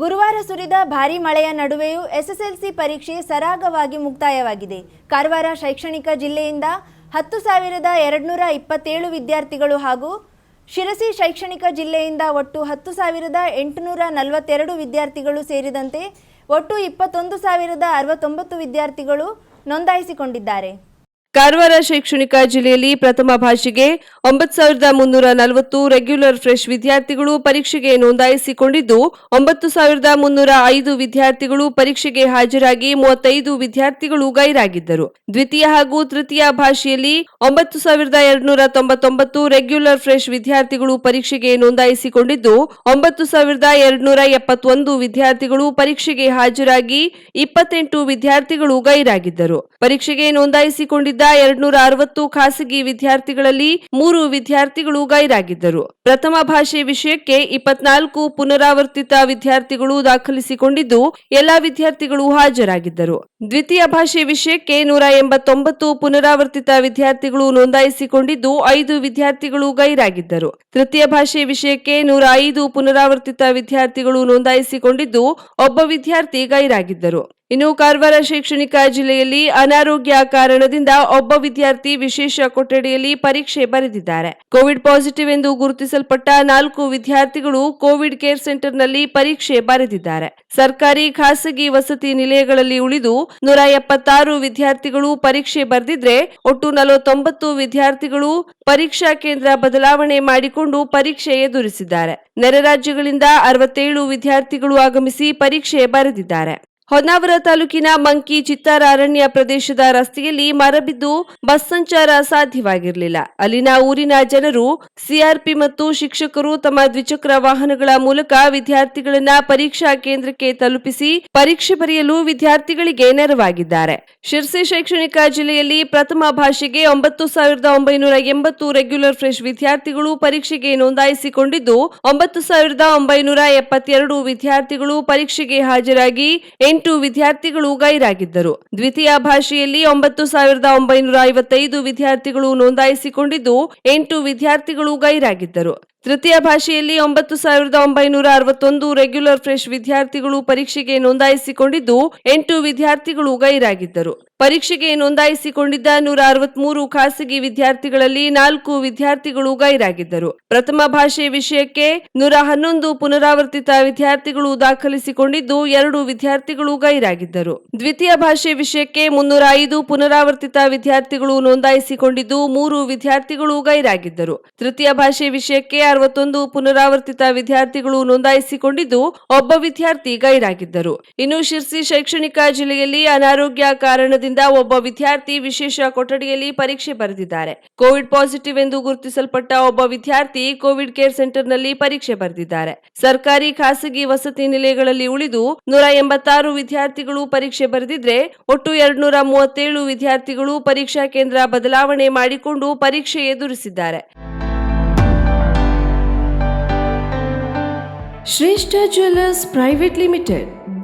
ಗುರುವಾರ ಸುರಿದ ಭಾರೀ ಮಳೆಯ ನಡುವೆಯೂ ಎಸ್ಎಸ್ಎಲ್ಸಿ ಪರೀಕ್ಷೆ ಸರಾಗವಾಗಿ ಮುಕ್ತಾಯವಾಗಿದೆ. ಕಾರವಾರ ಶೈಕ್ಷಣಿಕ ಜಿಲ್ಲೆಯಿಂದ ಹತ್ತು ಸಾವಿರದ ಎರಡುನೂರ ಇಪ್ಪತ್ತೇಳು ವಿದ್ಯಾರ್ಥಿಗಳು ಹಾಗೂ ಶಿರಸಿ ಶೈಕ್ಷಣಿಕ ಜಿಲ್ಲೆಯಿಂದ ಒಟ್ಟು ಹತ್ತು ಸಾವಿರದ ಎಂಟುನೂರ ನಲವತ್ತೆರಡು ವಿದ್ಯಾರ್ಥಿಗಳು ಸೇರಿದಂತೆ ಒಟ್ಟು ಇಪ್ಪತ್ತೊಂದು ಸಾವಿರದ ಅರವತ್ತೊಂಬತ್ತು ವಿದ್ಯಾರ್ಥಿಗಳು ನೋಂದಾಯಿಸಿಕೊಂಡಿದ್ದಾರೆ. ಕಾರವಾರ ಶೈಕ್ಷಣಿಕ ಜಿಲ್ಲೆಯಲ್ಲಿ ಪ್ರಥಮ ಭಾಷೆಗೆ ಒಂಬತ್ತು ಸಾವಿರದ ಮುನ್ನೂರ ನಲವತ್ತು ರೆಗ್ಯುಲರ್ ಫ್ರೆಶ್ ವಿದ್ಯಾರ್ಥಿಗಳು ಪರೀಕ್ಷೆಗೆ ನೋಂದಾಯಿಸಿಕೊಂಡಿದ್ದು, ಒಂಬತ್ತು ಸಾವಿರದ ಮುನ್ನೂರ ಐದು ವಿದ್ಯಾರ್ಥಿಗಳು ಪರೀಕ್ಷೆಗೆ ಹಾಜರಾಗಿ ಮೂವತ್ತೈದು ವಿದ್ಯಾರ್ಥಿಗಳು ಗೈರಾಗಿದ್ದರು. ದ್ವಿತೀಯ ಹಾಗೂ ತೃತೀಯ ಭಾಷೆಯಲ್ಲಿ ಒಂಬತ್ತು ಸಾವಿರದ ಎರಡುನೂರ ತೊಂಬತ್ತೊಂಬತ್ತು ರೆಗ್ಯುಲರ್ ಫ್ರೆಶ್ ವಿದ್ಯಾರ್ಥಿಗಳು ಪರೀಕ್ಷೆಗೆ ನೋಂದಾಯಿಸಿಕೊಂಡಿದ್ದು, ಒಂಬತ್ತು ಸಾವಿರದ ಎರಡುನೂರ ಎಪ್ಪತ್ತೊಂದು ವಿದ್ಯಾರ್ಥಿಗಳು ಪರೀಕ್ಷೆಗೆ ಹಾಜರಾಗಿ ಇಪ್ಪತ್ತೆಂಟು ವಿದ್ಯಾರ್ಥಿಗಳು ಗೈರಾಗಿದ್ದರು. ಪರೀಕ್ಷೆಗೆ ನೋಂದಾಯಿಸಿಕೊಂಡಿದ್ದ ಎರಡ್ನೂರ ಅರವತ್ತು ಖಾಸಗಿ ವಿದ್ಯಾರ್ಥಿಗಳಲ್ಲಿ ಮೂರು ವಿದ್ಯಾರ್ಥಿಗಳು ಗೈರಾಗಿದ್ದರು. ಪ್ರಥಮ ಭಾಷೆ ವಿಷಯಕ್ಕೆ ಇಪ್ಪತ್ನಾಲ್ಕು ಪುನರಾವರ್ತಿತ ವಿದ್ಯಾರ್ಥಿಗಳು ದಾಖಲಿಸಿಕೊಂಡಿದ್ದು ಎಲ್ಲಾ ವಿದ್ಯಾರ್ಥಿಗಳು ಹಾಜರಾಗಿದ್ದರು. ದ್ವಿತೀಯ ಭಾಷೆ ವಿಷಯಕ್ಕೆ ನೂರ ಎಂಬತ್ತೊಂಬತ್ತು ಪುನರಾವರ್ತಿತ ವಿದ್ಯಾರ್ಥಿಗಳು ನೋಂದಾಯಿಸಿಕೊಂಡಿದ್ದು ಐದು ವಿದ್ಯಾರ್ಥಿಗಳು ಗೈರಾಗಿದ್ದರು. ತೃತೀಯ ಭಾಷೆ ವಿಷಯಕ್ಕೆ ನೂರ ಐದು ಪುನರಾವರ್ತಿತ ವಿದ್ಯಾರ್ಥಿಗಳು ನೋಂದಾಯಿಸಿಕೊಂಡಿದ್ದು ಒಬ್ಬ ವಿದ್ಯಾರ್ಥಿ ಗೈರಾಗಿದ್ದರು. ಇನ್ನು ಕಾರವಾರ ಶೈಕ್ಷಣಿಕ ಜಿಲ್ಲೆಯಲ್ಲಿ ಅನಾರೋಗ್ಯ ಕಾರಣದಿಂದ ಒಬ್ಬ ವಿದ್ಯಾರ್ಥಿ ವಿಶೇಷ ಕೊಠಡಿಯಲ್ಲಿ ಪರೀಕ್ಷೆ ಬರೆದಿದ್ದಾರೆ. ಕೋವಿಡ್ ಪಾಸಿಟಿವ್ ಎಂದು ಗುರುತಿಸಲ್ಪಟ್ಟ ನಾಲ್ಕು ವಿದ್ಯಾರ್ಥಿಗಳು ಕೋವಿಡ್ ಕೇರ್ ಸೆಂಟರ್ನಲ್ಲಿ ಪರೀಕ್ಷೆ ಬರೆದಿದ್ದಾರೆ. ಸರ್ಕಾರಿ ಖಾಸಗಿ ವಸತಿ ನಿಲಯಗಳಲ್ಲಿ ಉಳಿದು ನೂರ ಎಪ್ಪತ್ತಾರು ವಿದ್ಯಾರ್ಥಿಗಳು ಪರೀಕ್ಷೆ ಬರೆದಿದ್ರೆ ಒಟ್ಟು ನಲವತ್ತೊಂಬತ್ತು ವಿದ್ಯಾರ್ಥಿಗಳು ಪರೀಕ್ಷಾ ಕೇಂದ್ರ ಬದಲಾವಣೆ ಮಾಡಿಕೊಂಡು ಪರೀಕ್ಷೆ ಎದುರಿಸಿದ್ದಾರೆ. ನೆರೆ ರಾಜ್ಯಗಳಿಂದ ಅರವತ್ತೇಳು ವಿದ್ಯಾರ್ಥಿಗಳು ಆಗಮಿಸಿ ಪರೀಕ್ಷೆ ಬರೆದಿದ್ದಾರೆ. ಹೊನ್ನಾವರ ತಾಲೂಕಿನ ಮಂಕಿ ಚಿತ್ತಾರ ಅರಣ್ಯ ಪ್ರದೇಶದ ರಸ್ತೆಯಲ್ಲಿ ಮರಬಿದ್ದು ಬಸ್ ಸಂಚಾರ ಸಾಧ್ಯವಾಗಿರಲಿಲ್ಲ. ಅಲ್ಲಿನ ಊರಿನ ಜನರು, ಸಿಆರ್ಪಿ ಮತ್ತು ಶಿಕ್ಷಕರು ತಮ್ಮ ದ್ವಿಚಕ್ರ ವಾಹನಗಳ ಮೂಲಕ ವಿದ್ಯಾರ್ಥಿಗಳನ್ನ ಪರೀಕ್ಷಾ ಕೇಂದ್ರಕ್ಕೆ ತಲುಪಿಸಿ ಪರೀಕ್ಷೆ ಬರೆಯಲು ವಿದ್ಯಾರ್ಥಿಗಳಿಗೆ ನೆರವಾಗಿದ್ದಾರೆ. ಶಿರ್ಸಿ ಶೈಕ್ಷಣಿಕ ಜಿಲ್ಲೆಯಲ್ಲಿ ಪ್ರಥಮ ಭಾಷೆಗೆ ಒಂಬತ್ತು ಸಾವಿರದ ಒಂಬೈನೂರ ಎಂಬತ್ತು ರೆಗ್ಯುಲರ್ ಫ್ರೆಶ್ ವಿದ್ಯಾರ್ಥಿಗಳು ಪರೀಕ್ಷೆಗೆ ನೋಂದಾಯಿಸಿಕೊಂಡಿದ್ದು, ಒಂಬತ್ತು ಸಾವಿರದ ಒಂಬೈನೂರ ಎಪ್ಪತ್ತೆರಡು ವಿದ್ಯಾರ್ಥಿಗಳು ಪರೀಕ್ಷೆಗೆ ಹಾಜರಾಗಿ ಎಂಟು ವಿದ್ಯಾರ್ಥಿಗಳು ಗೈರಾಗಿದ್ದರು. ದ್ವಿತೀಯ ಭಾಷೆಯಲ್ಲಿ ಒಂಬತ್ತು ಸಾವಿರದ ಒಂಬೈನೂರ ಐವತ್ತೈದು ವಿದ್ಯಾರ್ಥಿಗಳು ನೋಂದಾಯಿಸಿಕೊಂಡಿದ್ದು ಎಂಟು ವಿದ್ಯಾರ್ಥಿಗಳು ಗೈರಾಗಿದ್ದರು. ತೃತೀಯ ಭಾಷೆಯಲ್ಲಿ ಒಂಬತ್ತು ಸಾವಿರದ ಒಂಬೈನೂರ ಅರವತ್ತೊಂದು ರೆಗ್ಯುಲರ್ ಫ್ರೆಶ್ ವಿದ್ಯಾರ್ಥಿಗಳು ಪರೀಕ್ಷೆಗೆ ನೋಂದಾಯಿಸಿಕೊಂಡಿದ್ದು ಎಂಟು ವಿದ್ಯಾರ್ಥಿಗಳು ಗೈರಾಗಿದ್ದರು. ಪರೀಕ್ಷೆಗೆ ನೋಂದಾಯಿಸಿಕೊಂಡಿದ್ದ ನೂರ ಅರವತ್ಮೂರು ಖಾಸಗಿ ವಿದ್ಯಾರ್ಥಿಗಳಲ್ಲಿ ನಾಲ್ಕು ವಿದ್ಯಾರ್ಥಿಗಳು ಗೈರಾಗಿದ್ದರು. ಪ್ರಥಮ ಭಾಷೆ ವಿಷಯಕ್ಕೆ ನೂರ ಹನ್ನೊಂದು ಪುನರಾವರ್ತಿತ ವಿದ್ಯಾರ್ಥಿಗಳು ದಾಖಲಿಸಿಕೊಂಡಿದ್ದು, ಎರಡು ವಿದ್ಯಾರ್ಥಿಗಳು ಗೈರಾಗಿದ್ದರು. ದ್ವಿತೀಯ ಭಾಷೆ ವಿಷಯಕ್ಕೆ ಮುನ್ನೂರ ಐದು ಪುನರಾವರ್ತಿತ ವಿದ್ಯಾರ್ಥಿಗಳು ನೋಂದಾಯಿಸಿಕೊಂಡಿದ್ದು, ಮೂರು ವಿದ್ಯಾರ್ಥಿಗಳು ಗೈರಾಗಿದ್ದರು. ತೃತೀಯ ಭಾಷೆ ವಿಷಯಕ್ಕೆ ಅರವತ್ತೊಂದು ಪುನರಾವರ್ತಿತ ವಿದ್ಯಾರ್ಥಿಗಳು ನೋಂದಾಯಿಸಿಕೊಂಡಿದ್ದು, ಒಬ್ಬ ವಿದ್ಯಾರ್ಥಿ ಗೈರಾಗಿದ್ದರು. ಇನ್ನು ಶಿರ್ಸಿ ಶೈಕ್ಷಣಿಕ ಜಿಲ್ಲೆಯಲ್ಲಿ ಅನಾರೋಗ್ಯ ಕಾರಣದಿಂದ ಒಬ್ಬ ವಿದ್ಯಾರ್ಥಿ ವಿಶೇಷ ಕೊಠಡಿಯಲ್ಲಿ ಪರೀಕ್ಷೆ ಬರೆದಿದ್ದಾರೆ. ಕೋವಿಡ್ ಪಾಸಿಟಿವ್ ಎಂದು ಗುರುತಿಸಲ್ಪಟ್ಟ ಒಬ್ಬ ವಿದ್ಯಾರ್ಥಿ ಕೋವಿಡ್ ಕೇರ್ ಸೆಂಟರ್ನಲ್ಲಿ ಪರೀಕ್ಷೆ ಬರೆದಿದ್ದಾರೆ. ಸರ್ಕಾರಿ ಖಾಸಗಿ ವಸತಿ ನಿಲಯಗಳಲ್ಲಿ ಉಳಿದು ನೂರ ಎಂಬತ್ತಾರು ವಿದ್ಯಾರ್ಥಿಗಳು ಪರೀಕ್ಷೆ ಬರೆದಿದ್ರೆ ಒಟ್ಟು ಎರಡ್ನೂರ ಮೂವತ್ತೇಳು ವಿದ್ಯಾರ್ಥಿಗಳು ಪರೀಕ್ಷಾ ಕೇಂದ್ರ ಬದಲಾವಣೆ ಮಾಡಿಕೊಂಡು ಪರೀಕ್ಷೆ ಎದುರಿಸಿದ್ದಾರೆ. Shreshta jewellers private limited